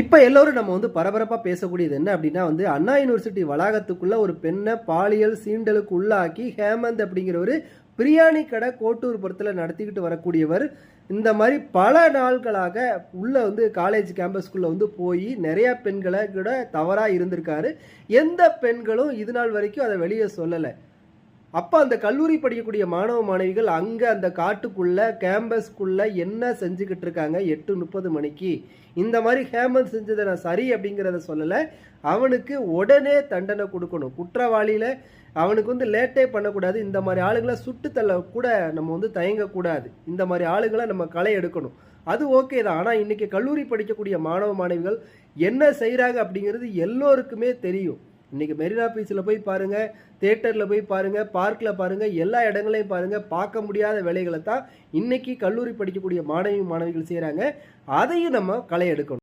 இப்போ எல்லோரும் நம்ம வந்து பரபரப்பாக பேசக்கூடியது என்ன அப்படின்னா வந்து அண்ணா யூனிவர்சிட்டி வளாகத்துக்குள்ளே ஒரு பெண்ணை பாலியல் சீண்டலுக்கு உள்ளாக்கி ஹேமந்த் அப்படிங்கிற ஒரு பிரியாணி கடை கோட்டூர்புரத்தில் நடத்திக்கிட்டு வரக்கூடியவர். இந்த மாதிரி பல நாட்களாக உள்ளே வந்து காலேஜ் கேம்பஸ்குள்ளே வந்து போய் நிறைய பெண்களை கூட தவறாக இருந்திருக்காரு. எந்த பெண்களும் இது நாள் வரைக்கும் அதை வெளியே சொல்லலை. அப்போ அந்த கல்லூரி படிக்கக்கூடிய மாணவ மாணவிகள் அங்கே அந்த காட்டுக்குள்ளே கேம்பஸ்க்குள்ளே என்ன செஞ்சுக்கிட்டு இருக்காங்க? எட்டு முப்பது மணிக்கு. இந்த மாதிரி ஹேமந்த் செஞ்சதை நான் சரி அப்படிங்கிறத சொல்லலை. அவனுக்கு உடனே தண்டனை கொடுக்கணும். குற்றவாளியில் அவனுக்கு வந்து லேட்டே பண்ணக்கூடாது. இந்த மாதிரி ஆளுங்களை சுட்டு தள்ள கூட நம்ம வந்து தயங்கக்கூடாது. இந்த மாதிரி ஆளுங்களை நம்ம களை எடுக்கணும். அது ஓகே தான். ஆனால் இன்றைக்கி கல்லூரி படிக்கக்கூடிய மாணவ மாணவிகள் என்ன செய்கிறாங்க அப்படிங்கிறது எல்லோருக்குமே தெரியும். இன்றைக்கி மெரினா பீச்சில் போய் பாருங்கள் தேட்டரில் போய் பாருங்கள் பார்க்கில் பாருங்கள் எல்லா இடங்களையும் பாருங்கள் பார்க்க முடியாத வேலைகளை தான் இன்றைக்கி கல்லூரி படிக்கக்கூடிய மாணவி மாணவிகள் செய்கிறாங்க அதையும் நம்ம களை எடுக்கணும்.